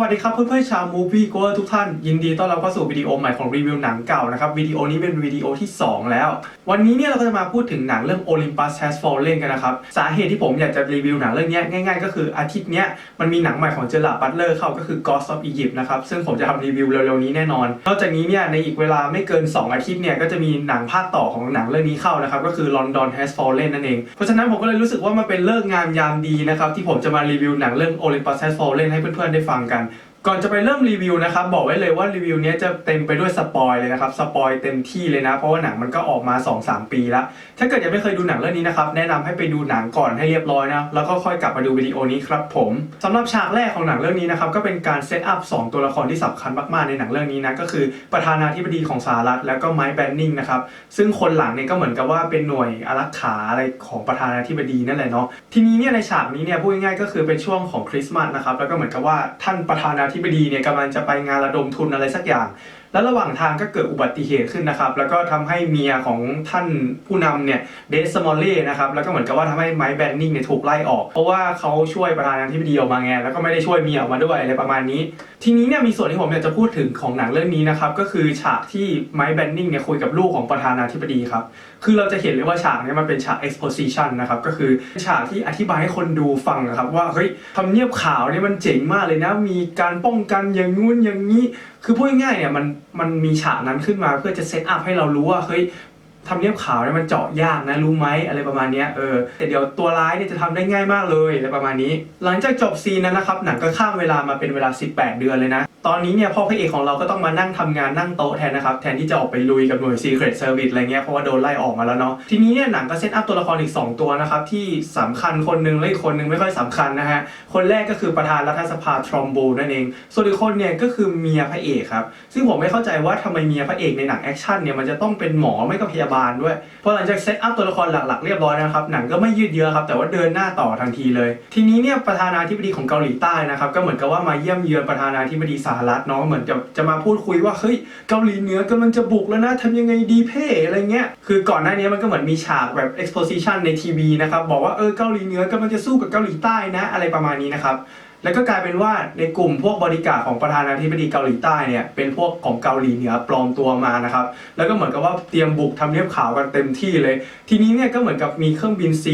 วัสดีครับเพื่อนๆชาวมูฟี่โกทุกท่าน ยินดีต้อนรับเข้าสู่วิดีโอใหม่ของรีวิวหนังเก่านะครับวิดีโอนี้เป็นวิดีโอที่ 2 แล้ว วันนี้เนี่ยเราก็จะมาพูดถึงหนังเรื่อง Olympus Has Fallen กันนะครับ สาเหตุที่ผมอยากจะรีวิวหนังเรื่องนี้ง่ายๆ ก็คืออาทิตย์เนี้ยมันมีหนังใหม่ของเจอร์ลาบัตเลอร์เข้าก็คือ Ghost of Egypt นะครับ ซึ่งผมจะทำรีวิวเร็วๆนี้แน่นอน นอกจากนี้เนี่ยในอีกเวลาไม่เกิน 2 อาทิตย์เนี่ยก็จะมีหนังภาคต่อของหนังเรื่องนี้เข้านะครับก็คือ London Has Fallen นั่นเองเพราะฉะนั้นผมก็เลยรู้สึกว่ามันเป็นเลิกงามยามดีนะครับที่ผมจะมารีวิวหนังเรื่อง Olympus Has Fallen ให้เพื่อนๆได้ฟังกัน time ก่อนจะไปเริ่มรีวิวนะครับบอกไว้เลยว่ารีวิวนี้จะเต็มไปด้วยสปอยเลยนะครับสปอยเต็มที่เลยนะ เพราะว่าหนังมันก็ออกมา 2-3 ปีแล้ว ถ้าเกิดยังไม่เคยดูหนังเรื่องนี้นะครับแนะนำให้ไปดูหนังก่อนให้เรียบร้อยนะแล้วก็ค่อยกลับมาดูวิดีโอนี้ครับผมสำหรับฉากแรกของหนังเรื่องนี้นะครับก็เป็นการเซตอัพ2ตัวละครที่สำคัญมากๆในหนังเรื่องนี้นะก็คือประธานาธิบดีของสหรัฐแล้วก็ไมค์แบนนิงนะครับซึ่งคนหลังเนี่ยก็เหมือนกับว่าเป็นหน่วยอารักขาอะไรของประธานาธิบดีนั่นแหละเนาะทีนี้เนี่ยในฉากนี้เนี่ยพูดง่ายๆก็คือเป็นช่วงของคริสต์มาสนะครับแล้วก็เหมือนกับว่าท่านประธานาธิบดีเนี่ยกำลังจะไปงานระดมทุนอะไรสักอย่าง แล้วระหว่างทางก็เกิดอุบัติเหตุขึ้นนะครับ แล้วก็ทำให้เมียของท่านผู้นำเนี่ยเดสมอลเล่นะครับ แล้วก็เหมือนกับว่าทำให้ไมค์แบนนิงเนี่ยถูกไล่ออก เพราะว่าเขาช่วยประธานาธิบดีออกมาไง แล้วก็ไม่ได้ช่วยเมียออกมาด้วยอะไรประมาณนี้ ทีนี้เนี่ยมีส่วนที่ผมอยากจะพูดถึงของหนังเรื่องนี้นะครับ ก็คือฉากที่ไมค์แบนนิงเนี่ยคุยกับลูกของประธานาธิบดีครับ คือเราจะเห็นเลยว่าฉากเนี้มันเป็นฉาก exposition นะครับ ก็คือฉากที่อธิบายให้คนดูฟังนะครับว่าเฮ้ยทำเนียบขาวเนี่ยมันเจ๋งมากเลยนะ มีการป้องกันอย่างงู้นอย่างนี้ คือพูดง่ายๆเนี่ยมันมันมีฉากนั้นขึ้นมาเพื่อจะเซตอัพให้เรารู้ว่าเฮ้ยทำเนียบขาวเนี่ยมันเจาะยากนะรู้ไหมอะไรประมาณนี้เออแต่เดี๋ยวตัวร้ายเนี่ยจะทำได้ง่ายมากเลยอะไรประมาณนี้ หลังจากจบซีนนั้นนะครับหนังก็ข้ามเวลามาเป็นเวลา 18 เดือนเลยนะ ตอนนี้เนี่ยพ่อพระเอกของเราก็ต้องมานั่งทำงานนั่งโต๊ะแทนนะครับแทนที่จะออกไปลุยกับหน่วย Secret Service อะไรเงี้ยเพราะว่าโดนไล่ออกมาแล้วเนาะทีนี้เนี่ยหนังก็เซตอัพตัวละครอีก 2 ตัวนะครับที่สำคัญคนหนึงและอีกคนหนึงไม่ค่อยสำคัญนะฮะคนแรกก็คือประธานรัฐสภาทรอมโบนั่นเองส่วนอีกคนเนี่ยก็คือเมียพระเอกครับซึ่งผมไม่เข้าใจว่าทำไมเมียพระเอกในหนังแอคชั่นเนี่ยมันจะต้องเป็นหมอไม่ก็พยาบาลด้วยพอหลังจากเซตอัพตัวละครหลักๆเรียบร้อยนะครับหนังก็ไม่ยืดเยื้อครับแต่ว่าเดินหน้าต่อทันทีเลย ทีนี้เนี่ยประธานาธิบดีของเกาหลีใต้นะครับก็เหมือนกับว่ามาเยี่ยมเยือนประธานาธิบดีสหรัฐเนาะเหมือนจะจะมาพูดคุยว่าเฮ้ยเกาหลีเหนือกำลังจะบุกแล้วนะทำยังไงดีเพ่อะไรเงี้ยคือก่อนหน้านี้มันก็เหมือนมีฉากแบบ exposition ในทีวีนะครับบอกว่าเออเกาหลีเหนือกำลังจะสู้กับเกาหลีใต้นะ อะไรประมาณนี้นะครับ แล้วก็กลายเป็นว่าในกลุ่มพวกบริการของประธานาธิบดีเกาหลีใต้เนี่ยเป็นพวกของเกาหลีเหนือปลอมตัวมานะครับแล้วก็เหมือนกับว่าเตรียมบุกทำเนียบขาวกันเต็มที่เลย ทีนี้เนี่ยก็เหมือนกับมีเครื่องบิน C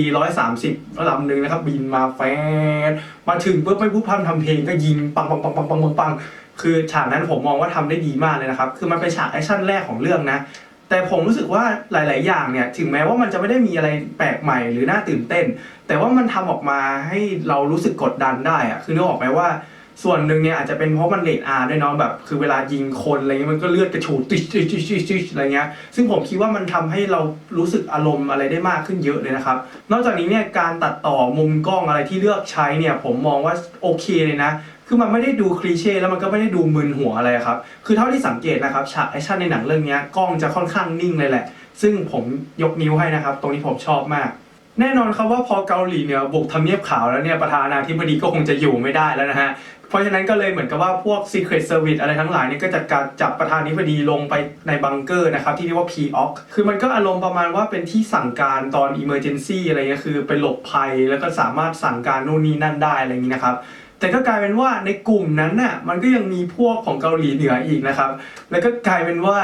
130 ลำหนึ่งนะครับบินมาแฟนมาถึงปุ๊บไม่พูดพร่ำทำเพลงก็ยิงปังปังปังปังปังปังปังคือฉากนั้นผมมองว่าทำได้ดีมากเลยนะครับคือมันเป็นฉากแอคชั่นแรกของเรื่องนะ แต่ผมรู้สึกว่าหลาย ๆ อย่างเนี่ย ถึงแม้ว่ามันจะไม่ได้มีอะไรแปลกใหม่หรือน่าตื่นเต้น แต่ว่ามันทำออกมาให้เรารู้สึกกดดันได้อะคือนึกออกไหมว่าส่วนหนึ่งเนี่ยอาจจะเป็นเพราะมันเลดอาร์ด้วยเนาะแบบ คือเวลายิงคนอะไรเงี้ยมันก็เลือดกระฉูดติชติชติชติชอะไรเงี้ยซึ่งผมคิดว่ามันทำให้เรารู้สึกอารมณ์อะไรได้มากขึ้นเยอะเลยนะครับ นอกจากนี้เนี่ยการตัดต่อมุมกล้องอะไรที่เลือกใช้เนี่ยผมมองว่าโอเคเลยนะ คือมันไม่ได้ดูคลีเช่แล้วมันก็ไม่ได้ดูมึนหัวอะไรครับ คือเท่าที่สังเกตนะครับฉากแอคชั่นในหนังเรื่องนี้กล้องจะค่อนข้างนิ่งเลยแหละ ซึ่งผมยกนิ้วให้นะครับ ตรงนี้ผมชอบมาก แน่นอนครับว่าพอเกาหลีเหนือบุกทำเนียบขาวแล้วเนี่ยประธานาธิบดีก็คงจะอยู่ไม่ได้แล้วนะฮะเพราะฉะนั้นก็เลยเหมือนกับว่าพวก Secret Service อะไรทั้งหลายเนี่ยก็จัดการจับประธานาธิบดีลงไปในบังเกอร์นะครับ ที่เรียกว่า P-OC คือมันก็อารมณ์ประมาณว่าเป็นที่สั่งการตอน Emergency อะไรเงี้ยคือไปหลบภัยแล้วก็สามารถสั่งการนู่นนี่นั่นได้อะไรอย่างนี้นะครับ แต่ก็กลายเป็นว่าในกลุ่มนั้นน่ะมันก็ยังมีพวกของเกาหลีเหนืออีกนะครับ แล้วก็กลายเป็นว่า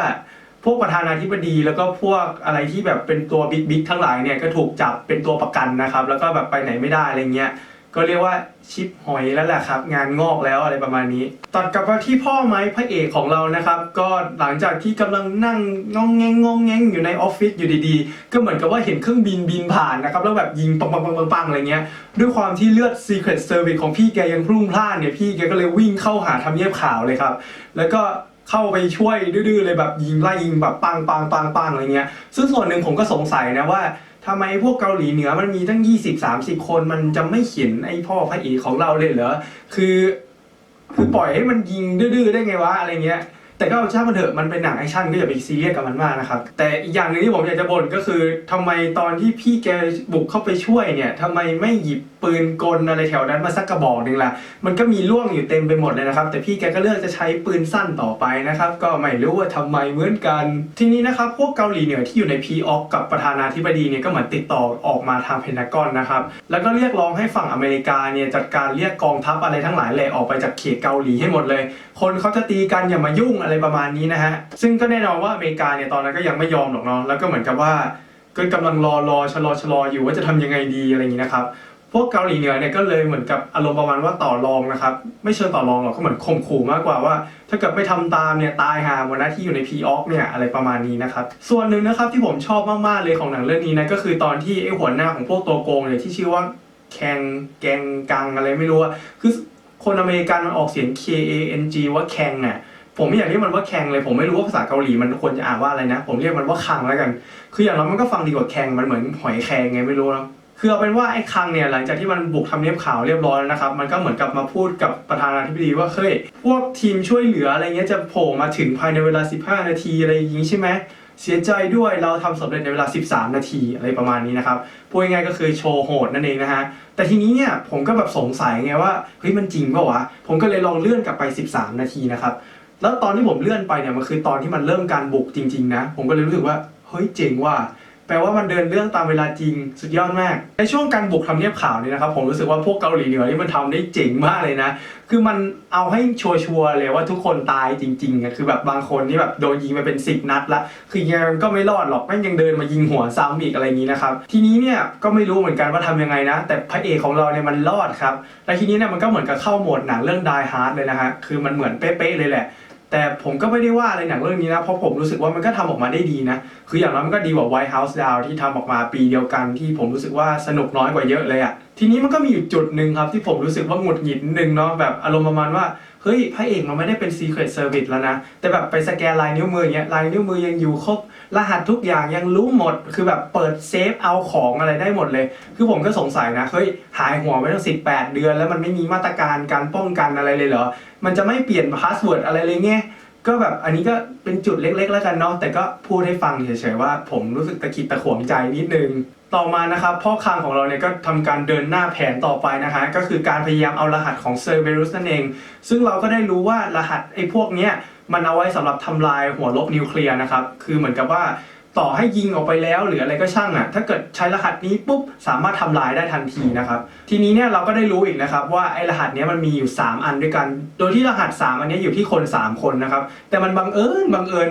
พวกประธานาธิบดีแล้วก็พวกอะไรที่แบบเป็นตัวบิ๊กบิ๊กทั้งหลายเนี่ยก็ถูกจับเป็นตัวประกันนะครับ แล้วก็แบบไปไหนไม่ได้อะไรเงี้ย ก็เรียกว่าชิปหอยแล้วแหละครับ งานงอกแล้วอะไรประมาณนี้ ตัดกลับมาที่พ่อไม้พระเอกของเรานะครับ ก็หลังจากที่กำลังนั่งงองแงงงองแงงอยู่ในออฟฟิศอยู่ดีๆ ก็เหมือนกับว่าเห็นเครื่องบินบินผ่านนะครับ แล้วแบบยิงปังปังปังปังปังอะไรเงี้ย ด้วยความที่เลือด Secret Service ของพี่แกยังพรุ่งพล่านเนี่ยพี่แกก็เลยวิ่งเข้าหาทำเนียบขาวเลยครับ แล้วก็เข้าไปช่วยดื้อๆเลยแบบยิงไล่ยิงแบบปังปังปังปังอะไรเงี้ย ซึ่งส่วนหนึ่งผมก็สงสัยนะว่า ทำไมพวกเกาหลีเหนือมันมีตั้ง 20-30 คนมันจะไม่เขียนไอ้พ่อพระเอกของเราเลยเหรอ คือ คือปล่อยให้มันยิงดื้อๆได้ไงวะอะไรเงี้ย แต่ก็เอาช่างมันเถอะมันเป็นหนังแอคชั่นก็อย่าไปซีเรียสกับมันมากนะครับ แต่อีกอย่างหนึ่งที่ผมอยากจะบ่นก็คือทำไมตอนที่พี่แกบุกเข้าไปช่วยเนี่ยทำไมไม่หยิบปืนกลอะไรแถวนั้นมาสักกระบอกหนึ่งล่ะ มันก็มีล่วงอยู่เต็มไปหมดเลยนะครับ แต่พี่แกก็เลือกจะใช้ปืนสั้นต่อไปนะครับ ก็ไม่รู้ว่าทำไมเหมือนกัน ทีนี้นะครับพวกเกาหลีเหนือที่อยู่ในพีออกกับประธานาธิบดีเนี่ยก็เหมือนติดต่อออกมาทางเพนทากอนนะครับ แล้วก็เรียกร้องให้ฝั่งอเมริกาเนี่ยจัดการเรียกกองทัพอะไรทั้งหลายเลยออกไปจากเขตเกาหลีให้หมดเลย คนเขาจะตีกันอย่ามายุ่งอะไรประมาณนี้นะฮะ ซึ่งก็แน่นอนว่าอเมริกาเนี่ยตอนนั้นก็ยังไม่ยอมหรอกเนาะแล้วก็เหมือนกับว่าก็กำลังรอรอชะลอชะลออยู่ว่าจะทำยังไงดีอะไรอย่างนี้นะครับพวกเกาหลีเหนือเนี่ยก็เลยเหมือนกับอารมณ์ประมาณว่าต่อรองนะครับ ไม่เชิงต่อรองหรอกก็เหมือนข่มขู่มากกว่าว่า ถ้าเกิดไม่ทำตามเนี่ยตายหาวันน้าที่อยู่ในพีออกเนี่ยอะไรประมาณนี้นะครับ ส่วนหนึ่งนะครับที่ผมชอบมากๆเลยของหนังเรื่องนี้นะก็คือตอนที่ไอ้หัวหน้าของพวกตัวโกงเนี่ยที่ชื่อว่าแคงแกงกังอะไรไม่รู้อะคือคนอเมริกันมันออกเสียง K A N G ว่าแคงอะ ผมไม่อยากเรียกมันว่าแคงเลยผมไม่รู้ว่าภาษาเกาหลีมันควรจะอ่านว่าอะไรนะ ผมเรียกมันว่าคังแล้วกัน คืออย่างน้อยมันก็ฟังดีกว่าแคงมันเหมือนหอยแครงไงไม่รู้นะคือเอาเป็นว่าไอ้คังเนี่ยหลังจากที่มันบุกทำเนียบขาวเรียบร้อยแล้วนะครับ มันก็เหมือนกับมาพูดกับประธานาธิบดีว่าเฮ้ยพวกทีมช่วยเหลืออะไรเงี้ยจะโผล่มาถึงภายในเวลา 15 นาทีอะไรอย่างงี้ใช่ไหมเสียใจด้วยเราทำสำเร็จในเวลา 13 นาทีอะไรประมาณนี้นะครับพูดง่ายก็คือโชว์โหดนั่นเองนะฮะ แต่ทีนี้เนี่ยผมก็แบบสงสัยไงว่าเฮ้ยมันจริงเปล่าวะ ผมก็เลยลองเลื่อนกลับไป 13 นาทีนะครับ แล้วตอนที่ผมเลื่อนไปเนี่ยมันคือตอนที่มันเริ่มการบุกจริง ๆ นะ ผมก็เลยรู้สึกว่าเฮ้ยเจ๋งว่ะแปลว่ามันเดินเรื่องตามเวลาจริงสุดยอดมาก ในช่วงการบุกทำเนียบข่าวเนี่ยนะครับผมรู้สึกว่าพวกเกาหลีเหนือนี่มันทำได้เจ๋งมากเลยนะ คือมันเอาให้ชัวร์ๆเลยว่าทุกคนตายจริงๆอะคือแบบบางคนนี่แบบโดนยิงไปเป็น10นัดละคือยังก็ไม่รอดหรอกแม่งยังเดินมายิงหัวซ้ำอีกอะไรนี้นะครับทีนี้เนี่ยก็ไม่รู้เหมือนกันว่าทำยังไงนะ แต่พระเอกของเราเนี่ยมันรอดครับและทีนี้เนี่ยมันก็เหมือนกับเข้าโหมดหนังเรื่อง Die Hard เลยนะฮะคือมันเหมือนเป๊ะๆเลยแหละ แต่ผมก็ไม่ได้ว่าอะไรหนังเรื่องนี้นะ เพราะผมรู้สึกว่ามันก็ทำออกมาได้ดีนะ คืออย่างน้อยมันก็ดีกว่า White House Down ที่ทำออกมาปีเดียวกันที่ผมรู้สึกว่าสนุกน้อยกว่าเยอะเลยอะทีนี้มันก็มีอยู่จุดหนึ่งครับที่ผมรู้สึกว่าหงุดหงิดนิดนึงเนาะแบบอารมณ์ประมาณว่า เฮ้ยพระเอกมันไม่ได้เป็น Secret Service แล้วนะ แต่แบบไปสแกนลายนิ้วมืออย่างเงี้ยลายนิ้วมือยังอยู่ครบ รหัสทุกอย่างยังรู้หมด คือแบบเปิดเซฟเอาของอะไรได้หมดเลย คือผมก็สงสัยนะ เฮ้ย หายหัวไปตั้งสิบแปดเดือน แล้วมันไม่มีมาตรการการป้องกันอะไรเลยเหรอ มันจะไม่เปลี่ยนพาสเวิร์ดอะไรเลยไงก็แบบอันนี้ก็เป็นจุดเล็ก ๆ แล้วกันเนาะแต่ก็พูดให้ฟังเฉยๆว่า ผมรู้สึกตะขิดตะขวงใจนิดนึง ต่อมานะครับพ่อคลังของเราเนี่ยก็ทำการเดินหน้าแผนต่อไปนะฮะก็คือการพยายามเอารหัสของเซอร์เบรุสนั่นเอง ซึ่งเราก็ได้รู้ว่ารหัสไอ้พวกเนี้ยมันเอาไว้สำหรับทำลายหัวลบนิวเคลียร์นะครับคือเหมือนกับว่าต่อให้ยิงออกไปแล้วหรืออะไรก็ช่างอะถ้าเกิดใช้รหัสนี้ปุ๊บสามารถทำลายได้ทันทีนะครับ ทีนี้เนี่ยเราก็ได้รู้อีกนะครับว่าไอ้รหัสนี้มันมีอยู่ 3 อันด้วยกัน โดยที่รหัส 3 อันนี้อยู่ที่คน 3 คนนะครับ แต่มันบังเอิญบังเอิญ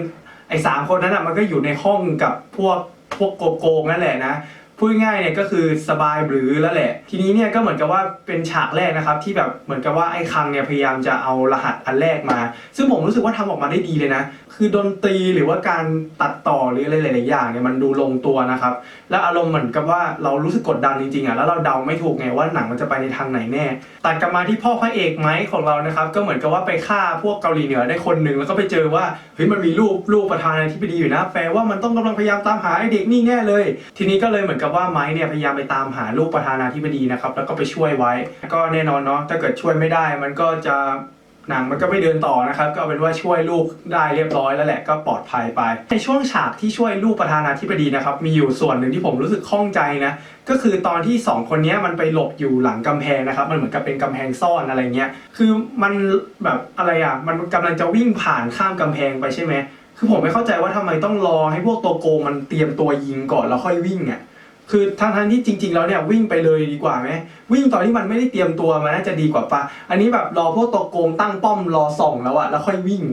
ไอ้สามคนนั้นอะมันก็อยู่ในห้องกับพวกพวกโกโกงนั่นแหละนะ พูดง่ายเนี่ยก็คือสบายหรือแล้วแหละ ทีนี้เนี่ยก็เหมือนกับว่าเป็นฉากแรกนะครับ ที่แบบเหมือนกับว่าไอ้คังเนี่ยพยายามจะเอารหัสอันแรกมา ซึ่งผมรู้สึกว่าทำออกมาได้ดีเลยนะ คือดนตรีหรือว่าการตัดต่อหรืออะไรหลายๆอย่างเนี่ยมันดูลงตัวนะครับ แล้วอารมณ์เหมือนกับว่าเรารู้สึกกดดันจริงๆอะแล้วเราเดาไม่ถูกไงว่าหนังมันจะไปในทางไหนแน่ตัดกลับมาที่พ่อพระเอกไม้ของเรานะครับก็เหมือนกับว่าไปฆ่าพวกเกาหลีเหนือได้คนหนึ่งแล้วก็ไปเจอว่าเฮ้ยมันมีรูปรูปประธานาธิบดีอยู่นะแปลว่ามันต้องกำลังพยายามตามหาไอ้เด็กนี่แน่เลย ทีนี้ก็เลยเหมือนกับว่าไม้เนี่ยพยายามไปตามหาลูกประธานาธิบดีนะครับ แล้วก็ไปช่วยไว้ ก็แน่นอนเนาะถ้าเกิดช่วยไม่ได้ มันก็จะหนังมันก็ไม่เดินต่อนะครับ ก็เอาเป็นว่าช่วยลูกได้เรียบร้อยแล้วแหละก็ปลอดภัยไป ในช่วงฉากที่ช่วยลูกประธานาธิบดีนะครับ มีอยู่ส่วนหนึ่งที่ผมรู้สึกข้องใจนะก็คือตอนที่สองคนนี้มันไปหลบอยู่หลังกำแพงนะครับ มันเหมือนกับเป็นกำแพงซ่อนอะไรเงี้ยคือมันแบบอะไรอะมันกำลังจะวิ่งผ่านข้ามกำแพงไปใช่ไหมคือผมไม่เข้าใจว่าทำไมต้องรอให้พวกตัวโกงมันเตรียมตัวยิงก่อนแล้วค่อยวิ่งอะ คือทั้งทั้งที่จริง ๆ แล้วเนี่ยวิ่งไปเลยดีกว่าไหมวิ่งตอนที่มันไม่ได้เตรียมตัวมันน่าจะดีกว่าปะอันนี้แบบรอพวกตัวโกงตั้งป้อมรอส่องแล้วอะแล้วค่อยวิ่ง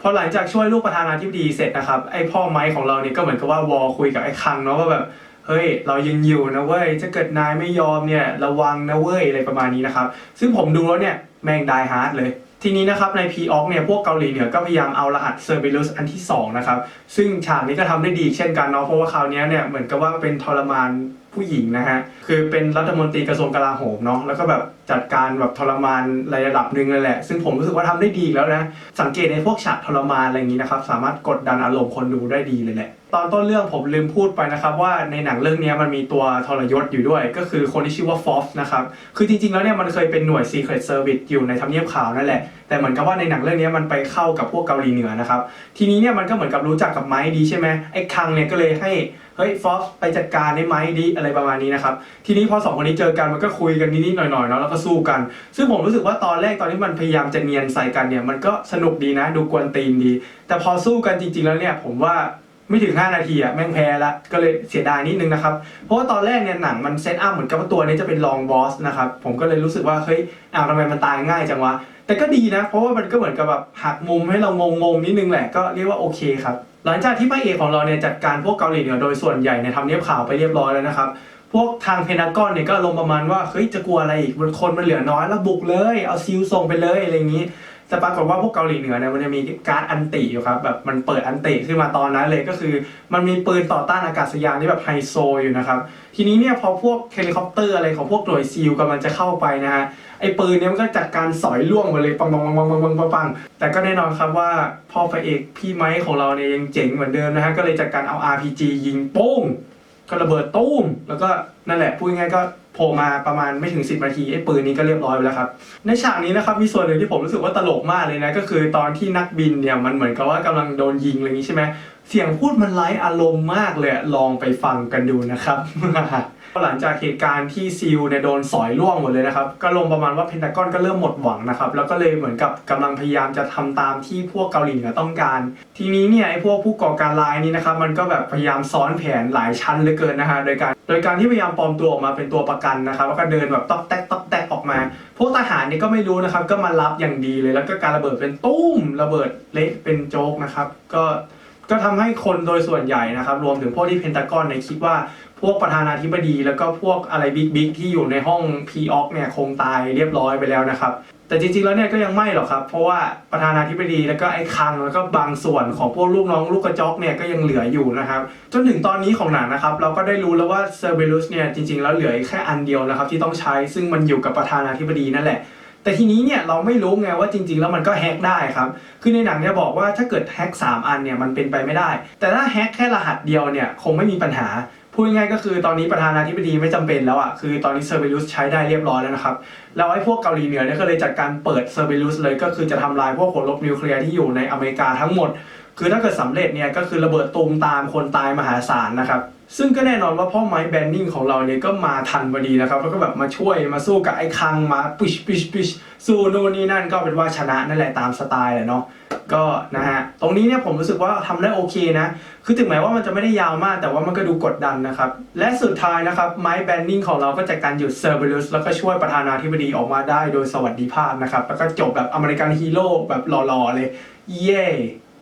พอหลังจากช่วยลูกประธานาธิบดีเสร็จนะครับไอพ่อไม้ของเราเนี่ยก็เหมือนกับว่าวอคุยกับไอคังเนาะว่าแบบเฮ้ยเรายังอยู่นะเว้ยถ้าเกิดนายไม่ยอมเนี่ยระวังนะเว้ยอะไรประมาณนี้นะครับซึ่งผมดูแล้วเนี่ยแม่งดายฮาร์ดเลย ทีนี้นะครับใน p ีออกเนี่ยพวกเกาหลีเหนือก็พยายามเอารหัสเซอร์เบลุสอันที่สองนะครับซึ่งฉากนี้ก็ทำได้ดีเช่นกันเนาะเพราะว่าคราวนี้เนี่ยเหมือนกับว่าเป็นทรมานผู้หญิงนะฮะคือเป็นรัฐมนตรีกระทรวงกลาโหมเนาะแล้วก็แบบจัดการแบบทรมานระดับหนึ่งเลยแหละ ซึ่งผมรู้สึกว่าทำได้ดีแล้วนะสังเกตในพวกฉากทรมานอะไรอย่างนี้นะครับสามารถกดดันอารมณ์คนดูได้ดีเลยแหละ ตอนต้นเรื่องผมลืมพูดไปนะครับว่าในหนังเรื่องนี้มันมีตัวทรยศอยู่ด้วย ก็คือคนที่ชื่อว่าฟอฟนะครับคือจริงๆแล้วเนี่ยมันเคยเป็นหน่วย Secret Service อยู่ในทำเนียบขาวนั่นแหละ แต่เหมือนกับว่าในหนังเรื่องนี้มันไปเข้ากับพวกเกาหลีเหนือนะครับทีนี้เนี่ยมันก็เหมือนกับรู้จักกับไม้ดีใช่ไหมไอ้คังเนี่ยก็เลยให้เฮ้ยฟอสไปจัดการในไม้ดีอะไรประมาณนี้นะครับทีนี้พอสองคนนี้เจอกันมันก็คุยกันนิดๆหน่อยๆเนาะแล้วก็สู้กัน ซึ่งผมรู้สึกว่าตอนแรกตอนที่มันพยายามจะเนียนใส่กันเนี่ยมันก็สนุกดีนะ ดูกวนตีนดี แต่พอสู้กันจริง ๆแล้วเนี่ยผมว่า ไม่ถึง 5 นาทีอะแม่งแพ้ละก็เลยเสียดายนิดนึงนะครับ เพราะว่าตอนแรกเนี่ยหนังมันเซตอัพเหมือนกับว่าตัวนี้จะเป็นรองบอสนะครับ ผมก็เลยรู้สึกว่าเฮ้ยอ้าวทำไมมันตายง่ายจังวะ แต่ก็ดีนะ เพราะว่ามันก็เหมือนกับแบบหักมุมให้เรางงๆนิดนึงแหละก็เรียกว่าโอเคครับหลังจากที่พระเอกของเราเนี่ยจัดการพวกเกาหลีเหนือโดยส่วนใหญ่เนี่ยทำเนียบข่าวไปเรียบร้อยแล้วนะครับพวกทางเพนากอนเนี่ยก็ลงประมาณว่าเฮ้ยจะกลัวอะไรอีกคนมันเหลือน้อยแล้วบุกเลย เอาซิลส่งไปเลยอะไรอย่างนี้ แต่ปรากฏว่าพวกเกาหลีเหนือเนี่ยมันจะมีการอันติอยู่ครับแบบมันเปิดอันติขึ้นมาตอนนั้นเลยก็คือ มันมีปืนต่อต้านอากาศยานที่แบบไฮโซอยู่นะครับทีนี้เนี่ยพอพวกเฮลิคอปเตอร์อะไรของพวกหน่วยซีลกำลังจะเข้าไปนะฮะไอ้ปืนเนี่ยมันก็จัดการสอยล่วงไปเลยปังปังปังปังปังปังปังปังแต่ก็แน่นอนครับว่าพ่อพระเอกพี่ไม้ของเราเนี่ยยังเจ๋งเหมือนเดิมนะฮะก็เลยจัดการเอา RPG ยิงโป้ง ก็ระเบิดตุ้ม แล้วก็นั่นแหละพูดง่ายๆก็โผล่มาประมาณไม่ถึง 10นาทีไอ้ปืนนี้ก็เรียบร้อยไปแล้วครับ ในฉากนี้นะครับมีส่วนหนึ่งที่ผมรู้สึกว่าตลกมากเลยนะ ก็คือตอนที่นักบินเนี่ยมันเหมือนกับว่ากำลังโดนยิงอะไรอย่างนี้ใช่ไหมเสียงพูดมันไร้อารมณ์มากเลยลองไปฟังกันดูนะครับ หลังจากเหตุการณ์ที่ซิลเนี่ยโดนสอยล่วงหมดเลยนะครับ ก็ลงประมาณว่าเพนทากอนก็เริ่มหมดหวังนะครับ แล้วก็เลยเหมือนกับกำลังพยายามจะทำตามที่พวกเกาหลีเหนือต้องการ ทีนี้เนี่ยไอ้พวกผู้ก่อการร้ายนี้นะครับ มันก็แบบพยายามซ้อนแผนหลายชั้นเหลือเกินนะฮะโดยการโดยการที่พยายามปลอมตัวออกมาเป็นตัวประกันนะครับ แล้วก็เดินแบบต๊อกแต๊กต๊อกแต๊กออกมา พวกทหารเนี่ยก็ไม่รู้นะครับ ก็มารับอย่างดีเลย แล้วก็การระเบิดเป็นตุ้มระเบิดเละเป็นโจ๊กนะครับ ก็ก็ทำให้คนโดยส่วนใหญ่นะครับ รวมถึงพวกที่เพนตากอนเนี่ยคิดว่า พวกประธานาธิบดีแล้วก็พวกอะไรบิ๊กบิ๊กที่อยู่ในห้องพีออกเนี่ยคงตายเรียบร้อยไปแล้วนะครับ แต่จริงๆแล้วเนี่ยก็ยังไม่หรอกครับ เพราะว่าประธานาธิบดีแล้วก็ไอ้คังแล้วก็บางส่วนของพวกลูกน้องลูกกระจอกเนี่ยก็ยังเหลืออยู่นะครับ จนถึงตอนนี้ของหนังนะครับ เราก็ได้รู้แล้วว่าเซอร์เบลุสเนี่ยจริงๆแล้วเหลือแค่อันเดียวนะครับที่ต้องใช้ซึ่งมันอยู่กับประธานาธิบดีนั่นแหละแต่ทีนี้เนี่ยเราไม่รู้ไงว่าจริงๆ แล้วมันก็แฮกได้ครับ คือในหนังเนี่ยบอกว่าถ้าเกิดแฮก3 อันเนี่ยมันเป็นไปไม่ได้ แต่ถ้าแฮกแค่รหัสเดียวเนี่ยคงไม่มีปัญหา พูดง่ายก็คือตอนนี้ประธานาธิบดีไม่จำเป็นแล้วอะคือตอนนี้เซอร์เบลุสใช้ได้เรียบร้อยแล้วนะครับแล้วไอ้พวกเกาหลีเหนือเนี่ยก็เลยจัดการเปิดเซอร์เบลุสเลยก็คือจะทำลายพวกหัวลบนิวเคลียร์ที่อยู่ในอเมริกาทั้งหมด คือถ้าเกิดสำเร็จเนี่ยก็คือระเบิดตูมตามคนตายมหาศาลนะครับซึ่งก็แน่นอนว่าพ่อไม้แบนนิงของเราเนี่ยก็มาทันพอดีนะครับ แล้วก็แบบมาช่วยมาสู้กับไอ้คังมาปิชปิชปิชสู้โน่นนี่นั่นก็เป็นว่าชนะนั่นแหละตามสไตล์แหละเนาะ ก็นะฮะตรงนี้เนี่ยผมรู้สึกว่าทำได้โอเคนะ คือถึงแม้ว่ามันจะไม่ได้ยาวมาก แต่ว่ามันก็ดูกดดันนะครับ และสุดท้ายนะครับไม้แบนนิงของเราก็จัดการหยุดเซอร์เบลุสแล้วก็ช่วยประธานาธิบดีออกมาได้โดยสวัสดิภาพนะครับ แล้วก็จบแบบอเมริกันฮีโร่แบบหล่อๆเลย เย้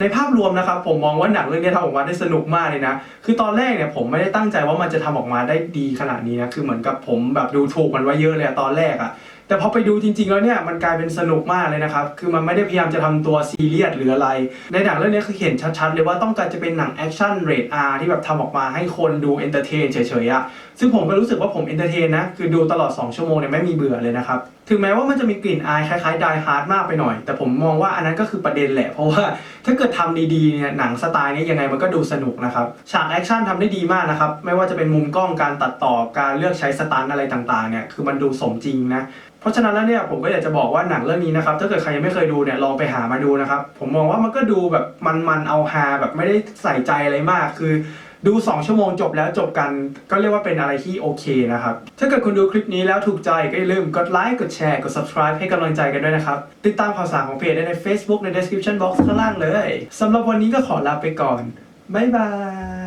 ในภาพรวมนะครับผมมองว่าหนังเรื่องนี้ทำออกมาได้สนุกมากเลยนะ คือตอนแรกเนี่ยผมไม่ได้ตั้งใจว่ามันจะทำออกมาได้ดีขนาดนี้นะ คือเหมือนกับผมแบบดูถูกมันไว้เยอะเลยตอนแรกอะ แต่พอไปดูจริง ๆ แล้วเนี่ยมันกลายเป็นสนุกมากเลยนะครับ คือมันไม่ได้พยายามจะทำตัวซีเรียสหรืออะไร ในหนังเรื่องนี้คือเห็นชัดๆเลยว่าต้องการจะเป็นหนังแอคชั่นเรทอาร์ที่แบบทำออกมาให้คนดูเอนเตอร์เทนเฉยๆอะซึ่งผมก็รู้สึกว่าผมเอนเตอร์เทนนะ คือดูตลอด 2 ชั่วโมงเนี่ยไม่มีเบื่อเลยนะครับ ถึงแม้ว่ามันจะมีกลิ่นอายคล้ายๆ Die Hard มากไปหน่อย แต่ผมมองว่าอันนั้นก็คือประเด็นแหละ เพราะว่าถ้าเกิดทำดีๆเนี่ยหนังสไตล์นี้ยังไงมันก็ดูสนุกนะครับ ฉากแอคชั่นทำได้ดีมากนะครับ ไม่ว่าจะเป็นมุมกล้องการตัดต่อการเลือกใช้สตันอะไรต่างๆเนี่ย คือมันดูสมจริงนะเพราะฉะนั้นแล้วเนี่ยผมก็อยากจะบอกว่าหนังเรื่องนี้นะครับถ้าเกิดใครยังไม่เคยดูเนี่ยลองไปหามาดูนะครับ ผมมองว่ามันก็ดูแบบมันๆเอาฮาแบบไม่ได้ใส่ใจอะไรมากคือดู 2 ชั่วโมงจบแล้วจบกันก็เรียกว่าเป็นอะไรที่โอเคนะครับ ถ้าเกิดคุณดูคลิปนี้แล้วถูกใจก็อย่าลืมกดไลค์กดแชร์กด subscribe ให้กำลังใจกันด้วยนะครับ ติดตามข่าวสารของเพจได้ใน Facebook ใน description box ข้างล่างเลยสำหรับวันนี้ก็ขอลาไปก่อน บ๊ายบาย